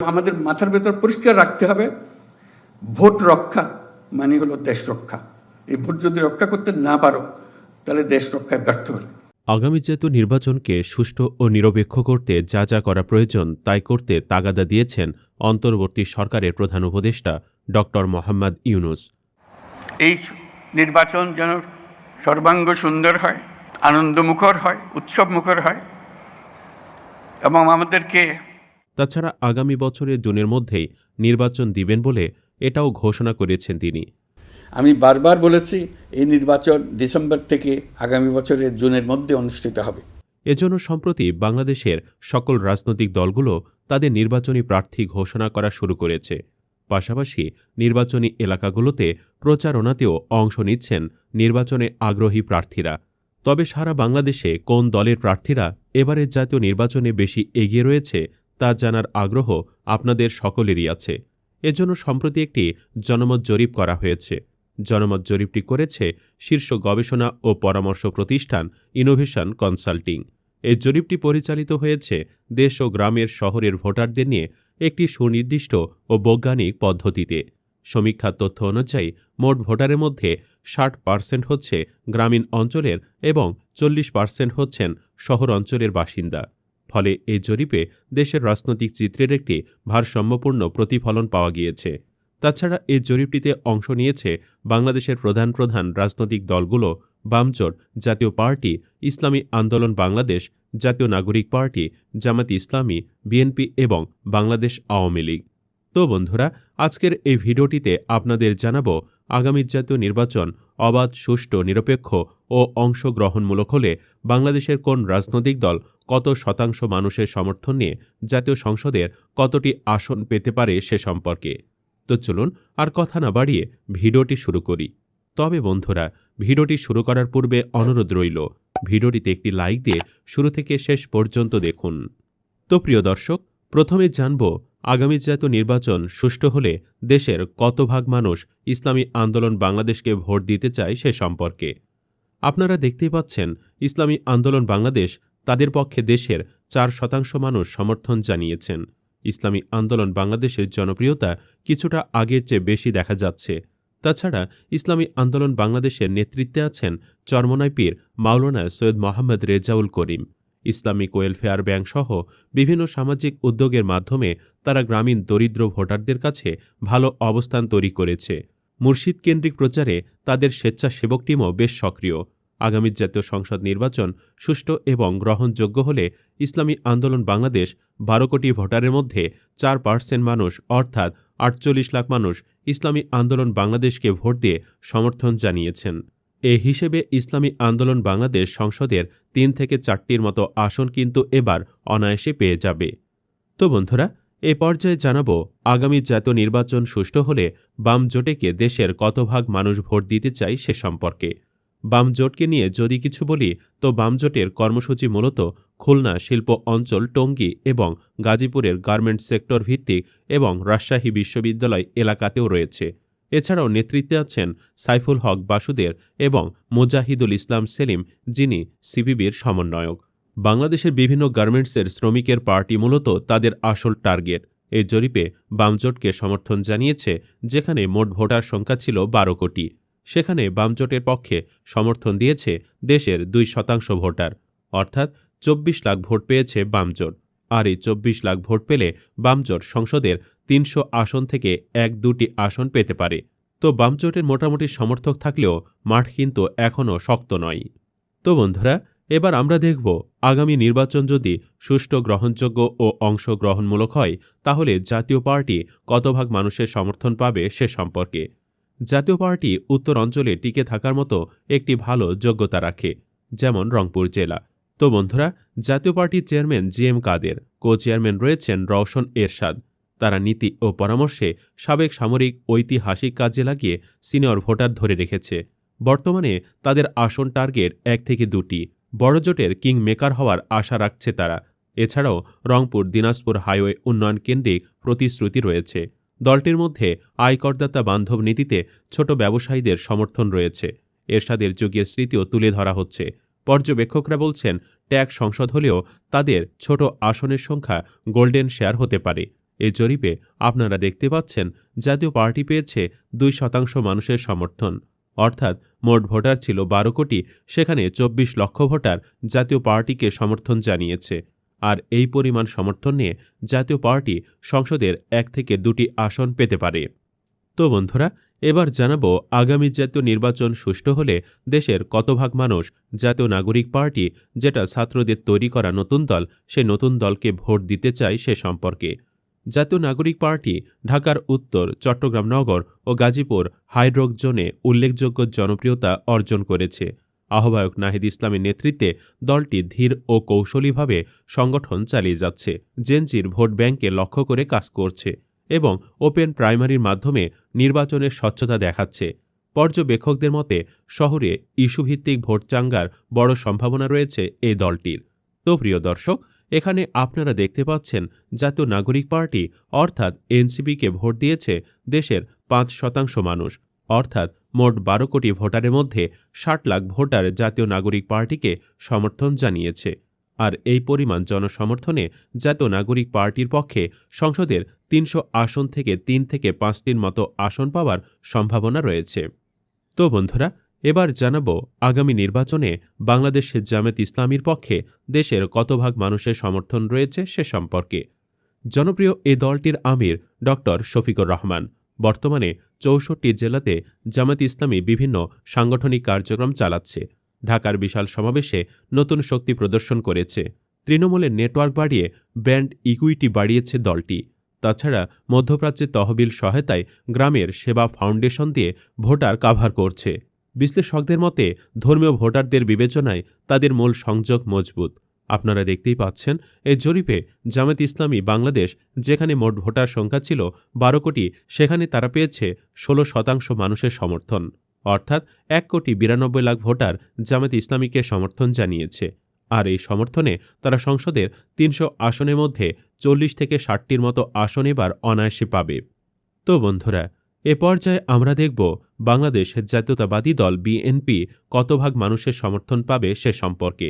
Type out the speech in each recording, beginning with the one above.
আমাদের মাথার ভেতর পরিষ্কার রাখতে হবে। ভোট রক্ষা মানে হলো দেশ রক্ষা। এই ভোট যদি রক্ষা করতে না পারো তাহলে দেশ রক্ষায় ব্যর্থ হলে। আগামী জাতীয় নির্বাচনকে সুষ্ঠু ও নিরপেক্ষ করতে যা যা করা প্রয়োজন তাই করতে তাগাদা দিয়েছেন অন্তর্বর্তী সরকারের প্রধান উপদেষ্টা ডক্টর মোহাম্মদ ইউনুস। এই নির্বাচন যেন সর্বাঙ্গ সুন্দর হয় আনন্দমুখর হয় উৎসবমুখর হয় এবং আমাদেরকে তাছাড়া আগামী বছরের জুনের মধ্যেই নির্বাচন দিবেন বলে এটাও ঘোষণা করেছেন তিনি। আমি বারবার বলেছি এই নির্বাচন ডিসেম্বর থেকে আগামী বছরের জুনের মধ্যে অনুষ্ঠিত হবে। এজন্য সম্প্রতি বাংলাদেশের সকল রাজনৈতিক দলগুলো তাদের নির্বাচনী প্রার্থী ঘোষণা করা শুরু করেছে। পাশাপাশি নির্বাচনী এলাকাগুলোতে প্রচারণাতেও অংশ নিচ্ছেন নির্বাচনে আগ্রহী প্রার্থীরা। তবে সারা বাংলাদেশে কোন দলের প্রার্থীরা এবারের জাতীয় নির্বাচনে বেশি এগিয়ে রয়েছে তা জানার আগ্রহ আপনাদের সকলেরই আছে। এজন্য সম্প্রতি একটি জনমত জরিপ করা হয়েছে। জনমত জরিপটি করেছে শীর্ষ গবেষণা ও পরামর্শ প্রতিষ্ঠান ইনোভেশন কনসাল্টিং। এই জরিপটি পরিচালিত হয়েছে দেশ ও গ্রামের শহরের ভোটারদের নিয়ে একটি সুনির্দিষ্ট ও বৈজ্ঞানিক পদ্ধতিতে। সমীক্ষার তথ্য অনুযায়ী মোট ভোটারের মধ্যে ষাট পার্সেন্ট হচ্ছে গ্রামীণ অঞ্চলের এবং চল্লিশ পার্সেন্ট হচ্ছেন শহর অঞ্চলের বাসিন্দা। ফলে এই জরিপে দেশের রাজনৈতিক চিত্রের একটি ভারসাম্যপূর্ণ প্রতিফলন পাওয়া গিয়েছে। তাছাড়া এই জরিপটিতে অংশ নিয়েছে বাংলাদেশের প্রধান প্রধান রাজনৈতিক দলগুলো বামজোট জাতীয় পার্টি, ইসলামী আন্দোলন বাংলাদেশ, জাতীয় নাগরিক পার্টি, জামাত ইসলামী, বিএনপি এবং বাংলাদেশ আওয়ামী লীগ। তো বন্ধুরা, আজকের এই ভিডিওটিতে আপনাদের জানাব আগামী জাতীয় নির্বাচন অবাধ, সুষ্ঠু, নিরপেক্ষ ও অংশগ্রহণমূলক হলে বাংলাদেশের কোন রাজনৈতিক দল কত শতাংশ মানুষের সমর্থন নিয়ে জাতীয় সংসদের কতটি আসন পেতে পারে সে সম্পর্কে। তো চলুন আর কথা না বাড়িয়ে ভিডিওটি শুরু করি। তবে বন্ধুরা, ভিডিওটি শুরু করার পূর্বে অনুরোধ রইল, ভিডিওটিতে একটি লাইক দিয়ে শুরু থেকে শেষ পর্যন্ত দেখুন। তো প্রিয় দর্শক, প্রথমে জানব আগামী জাতীয় নির্বাচন সুষ্ঠু হলে দেশের কত ভাগ মানুষ ইসলামী আন্দোলন বাংলাদেশকে ভোট দিতে চায় সে সম্পর্কে। আপনারা দেখতেই পাচ্ছেন, ইসলামী আন্দোলন বাংলাদেশ তাদের পক্ষে দেশের চার শতাংশ মানুষ সমর্থন জানিয়েছেন। ইসলামী আন্দোলন বাংলাদেশের জনপ্রিয়তা কিছুটা আগের চেয়ে বেশি দেখা যাচ্ছে। তাছাড়া ইসলামী আন্দোলন বাংলাদেশের নেতৃত্বে আছেন Charmonai Pir Maulana Syed Mohammad Rezaul Karim. Islamic welfare bank সহ বিভিন্ন সামাজিক উদ্যোগের মাধ্যমে তারা গ্রামীণ দরিদ্র ভোটারদের কাছে ভালো অবস্থান তৈরি করেছে। মুর্শিদ কেন্দ্রিক প্রচারে তাদের স্বেচ্ছাসেবক টিমও বেশ সক্রিয়। আগামী জাতীয় সংসদ নির্বাচন সুষ্ঠু এবং গ্রহণযোগ্য হলে ইসলামী আন্দোলন বাংলাদেশ বারো কোটি ভোটারের মধ্যে চার পার্সেন্ট মানুষ অর্থাৎ আটচল্লিশ লাখ মানুষ ইসলামী আন্দোলন বাংলাদেশকে ভোট দিয়ে সমর্থন জানিয়েছেন। এ হিসেবে ইসলামী আন্দোলন বাংলাদেশ সংসদের তিন থেকে চারটির মতো আসন কিন্তু এবার অনায়াসে পেয়ে যাবে। তো বন্ধুরা, এ পর্যায়ে জানাব, আগামী জাতীয় নির্বাচন সুষ্ঠু হলে বাম জোটেকে দেশের কত ভাগ মানুষ ভোট দিতে চায় সে সম্পর্কে। বাম জোটকে নিয়ে যদি কিছু বলি, তো বাম জোটের কর্মসূচি মূলত খুলনা, শিল্প অঞ্চল, টঙ্গী এবং গাজীপুরের গার্মেন্ট সেক্টর ভিত্তিক এবং রাজশাহী বিশ্ববিদ্যালয় এলাকাতেও রয়েছে। এছাড়াও নেতৃত্বে আছেন সাইফুল হক বাসুদের এবং মুজাহিদুল ইসলাম সেলিম, যিনি সিপিবির সমন্বয়ক। বাংলাদেশের বিভিন্ন গার্মেন্টসের শ্রমিকের পার্টি মূলত তাদের আসল টার্গেট। এই জরিপে বামজোটকে সমর্থন জানিয়েছে, যেখানে মোট ভোটার সংখ্যা ছিল বারো কোটি। সেখানে বামজোটের পক্ষে সমর্থন দিয়েছে দেশের দুই শতাংশ ভোটার। অর্থাৎ চব্বিশ লাখ ভোট পেয়েছে বামজোট। আর এই চব্বিশ লাখ ভোট পেলে বামজোট সংসদের তিনশো আসন থেকে এক দুটি আসন পেতে পারে। তো বামজোটের মোটামুটি সমর্থক থাকলেও মাঠ কিন্তু এখনও শক্ত নয়। তো বন্ধুরা, এবার আমরা দেখব আগামী নির্বাচন যদি সুষ্ঠু গ্রহণযোগ্য ও অংশগ্রহণমূলক হয়, তাহলে জাতীয় পার্টি কত ভাগ মানুষের সমর্থন পাবে সে সম্পর্কে। জাতীয় পার্টি উত্তর অঞ্চলে টিকে থাকার মতো একটি ভালো যোগ্যতা রাখে, যেমন রংপুর জেলা। তো বন্ধুরা, জাতীয় পার্টির chairman G M Quader co chairman রয়েছেন রওশন এরশাদ। তারা নীতি ও পরামর্শে সাবেক সামরিক, ঐতিহাসিক কাজে লাগিয়ে সিনিয়র ভোটার ধরে রেখেছে। বর্তমানে তাদের আসন টার্গেট এক থেকে দুটি। বড়জোটের কিং মেকার হওয়ার আশা রাখছে তারা। এছাড়াও রংপুর, দিনাজপুর হাইওয়ে উন্নয়ন কেন্দ্রিক প্রতিশ্রুতি রয়েছে। দলটির মধ্যে আয়করদাতা বান্ধব নীতিতে ছোট ব্যবসায়ীদের সমর্থন রয়েছে। এরশাদের যুগের স্মৃতিও তুলে ধরা হচ্ছে। পর্যবেক্ষকরা বলছেন ট্যাক্স সংসদ হলেও তাদের ছোট আসনের সংখ্যা গোল্ডেন শেয়ার হতে পারে। এই জরিপে আপনারা দেখতে পাচ্ছেন জাতীয় পার্টি পেয়েছে দুই শতাংশ মানুষের সমর্থন। অর্থাৎ মোট ভোটার ছিল বারো কোটি, সেখানে চব্বিশ লক্ষ ভোটার জাতীয় পার্টিকে সমর্থন জানিয়েছে। আর এই পরিমাণ সমর্থন নিয়ে জাতীয় পার্টি সংসদের এক থেকে দুটি আসন পেতে পারে। তো বন্ধুরা, এবার জানাব আগামী জাতীয় নির্বাচন সুষ্ঠু হলে দেশের কত ভাগ মানুষ জাতীয় নাগরিক পার্টি, যেটা ছাত্রদের তৈরি করা নতুন দল, সে নতুন দলকে ভোট দিতে চায় সে সম্পর্কে। জাতীয় নাগরিক পার্টি ঢাকার উত্তর, চট্টগ্রাম নগর ও গাজীপুর হাইড্রোক জোনে উল্লেখযোগ্য জনপ্রিয়তা অর্জন করেছে। আহ্বায়ক নাহিদ ইসলামের নেতৃত্বে দলটি ধীর ও কৌশলীভাবে সংগঠন চালিয়ে যাচ্ছে। জেনজির ভোট ব্যাংকে লক্ষ্য করে কাজ করছে এবং ওপেন প্রাইমারির মাধ্যমে নির্বাচনের স্বচ্ছতা দেখাচ্ছে। পর্যবেক্ষকদের মতে, শহরে ইস্যুভিত্তিক ভোট চাঙ্গার বড় সম্ভাবনা রয়েছে এই দলটির। তো প্রিয় দর্শক এখানে আপনারা দেখতে পাচ্ছেন জাতীয় নাগরিক পার্টি, অর্থাৎ এনসিপিকে ভোট দিয়েছে দেশের পাঁচ শতাংশ মানুষ। অর্থাৎ মোট বারো কোটি ভোটারের মধ্যে ষাট লাখ ভোটার জাতীয় নাগরিক পার্টিকে সমর্থন জানিয়েছে। আর এই পরিমাণ জনসমর্থনে জাতীয় নাগরিক পার্টির পক্ষে সংসদের তিনশো আসন থেকে তিন থেকে পাঁচটির মতো আসন পাওয়ার সম্ভাবনা রয়েছে। তো বন্ধুরা এবার জানাব, আগামী নির্বাচনে বাংলাদেশের জামাত ইসলামীর পক্ষে দেশের কত ভাগ মানুষের সমর্থন রয়েছে সে সম্পর্কে। জনপ্রিয় এ দলটির আমির ড. শফিকুর রহমান। বর্তমানে চৌষট্টি জেলাতে জামাত ইসলামী বিভিন্ন সাংগঠনিক কার্যক্রম চালাচ্ছে। ঢাকার বিশাল সমাবেশে নতুন শক্তি প্রদর্শন করেছে। তৃণমূলের নেটওয়ার্ক বাড়িয়ে ব্র্যান্ড ইকুইটি বাড়িয়েছে দলটি। তাছাড়া মধ্যপ্রাচ্যে তহবিল সহায়তায় গ্রামের সেবা ফাউন্ডেশন দিয়ে ভোটার কাভার করছে। বিশ্লেষকদের মতে, ধর্মীয় ভোটারদের বিবেচনায় তাদের মূল সংযোগ মজবুত। আপনারা দেখতেই পাচ্ছেন এই জরিপে জামাত ইসলামী বাংলাদেশ, যেখানে মোট ভোটার সংখ্যা ছিল বারো কোটি, সেখানে তারা পেয়েছে ষোলো শতাংশ মানুষের সমর্থন। অর্থাৎ এক কোটি বিরানব্বই লাখ ভোটার জামাত ইসলামীকে সমর্থন জানিয়েছে। আর এই সমর্থনে তারা সংসদের তিনশো আসনের মধ্যে চল্লিশ থেকে ষাটটির মতো আসন এবার অনায়াসে পাবে। তো বন্ধুরা, এ পর্যায়ে আমরা দেখব বাংলাদেশ জাতীয়তাবাদী দল বিএনপি কত ভাগ মানুষের সমর্থন পাবে সে সম্পর্কে।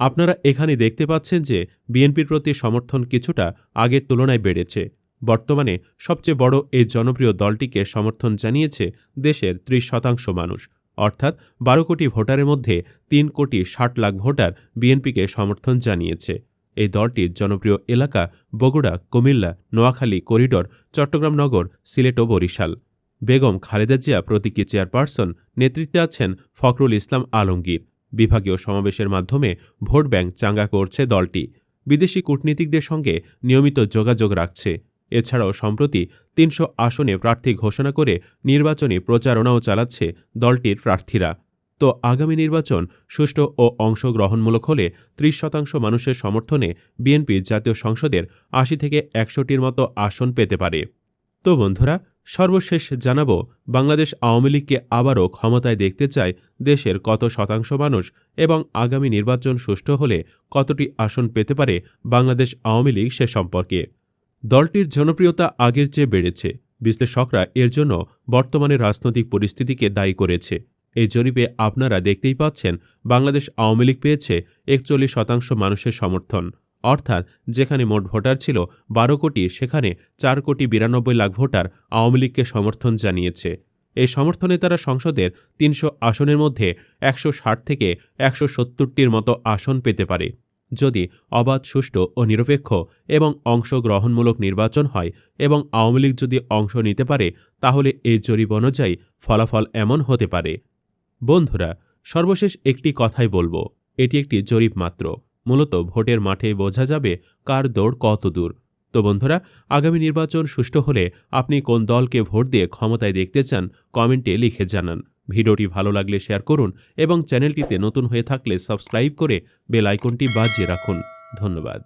আপনারা এখানে দেখতে পাচ্ছেন যে বিএনপির প্রতি সমর্থন কিছুটা আগের তুলনায় বেড়েছে। বর্তমানে সবচেয়ে বড় এই জনপ্রিয় দলটিকে সমর্থন জানিয়েছে দেশের ত্রিশ শতাংশ মানুষ। অর্থাৎ বারো কোটি ভোটারের মধ্যে তিন কোটি ষাট লাখ ভোটার বিএনপিকে সমর্থন জানিয়েছে। এই দলটির জনপ্রিয় এলাকা বগুড়া, কুমিল্লা, নোয়াখালী, করিডোর, চট্টগ্রাম নগর, সিলেট ও বরিশাল। বেগম খালেদা জিয়া প্রতীকী চেয়ারপারসন নেতৃত্বে আছেন ফখরুল ইসলাম আলমগীর। বিভাগীয় সমাবেশের মাধ্যমে ভোট ব্যাংক চাঙ্গা করছে দলটি। বিদেশি কূটনীতিকদের সঙ্গে নিয়মিত যোগাযোগ রাখছে। এছাড়াও সম্প্রতি তিনশো আসনে প্রার্থী ঘোষণা করে নির্বাচনী প্রচারণাও চালাচ্ছে দলটির প্রার্থীরা। তো আগামী নির্বাচন সুষ্ঠু ও অংশগ্রহণমূলক হলে ত্রিশ শতাংশ মানুষের সমর্থনে বিএনপি জাতীয় সংসদের আশি থেকে একশোটির মতো আসন পেতে পারে। তো বন্ধুরা সর্বশেষ জানাব, বাংলাদেশ আওয়ামী লীগকে আবারও ক্ষমতায় দেখতে চায় দেশের কত শতাংশ মানুষ এবং আগামী নির্বাচন সুষ্ঠু হলে কতটি আসন পেতে পারে বাংলাদেশ আওয়ামী লীগ সে সম্পর্কে। দলটির জনপ্রিয়তা আগের চেয়ে বেড়েছে, বিশ্লেষকরা এর জন্য বর্তমানে রাজনৈতিক পরিস্থিতিকে দায়ী করেছে। এই জরিপে আপনারা দেখতেই পাচ্ছেন, বাংলাদেশ আওয়ামী লীগ পেয়েছে একচল্লিশ শতাংশ মানুষের সমর্থন। অর্থাৎ যেখানে মোট ভোটার ছিল বারো কোটি, সেখানে চার কোটি বিরানব্বই লাখ ভোটার আওয়ামী লীগকে সমর্থন জানিয়েছে। এই সমর্থনে তারা সংসদের তিনশো আসনের মধ্যে একশো ষাট থেকে একশো সত্তরটির মতো আসন পেতে পারে। যদি অবাধ, সুষ্ঠু ও নিরপেক্ষ এবং অংশগ্রহণমূলক নির্বাচন হয় এবং আওয়ামী লীগ যদি অংশ নিতে পারে, তাহলে এই জরিপ অনুযায়ী ফলাফল এমন হতে পারে। বন্ধুরা, সর্বশেষ একটি কথাই বলব, এটি একটি জরিপ মাত্র। মূলত ভোটের মাঠে বোঝা যাবে কার দৌড় কত দূর। তো বন্ধুরা, আগামী নির্বাচন সুষ্ঠু হলে আপনি কোন দলকে ভোট দিয়ে ক্ষমতায় দেখতে চান, কমেন্টে লিখে জানান। ভিডিওটি ভালো লাগলে শেয়ার করুন এবং চ্যানেলটিতে নতুন হয়ে থাকলে সাবস্ক্রাইব করে বেল আইকনটি বাজিয়ে রাখুন। ধন্যবাদ।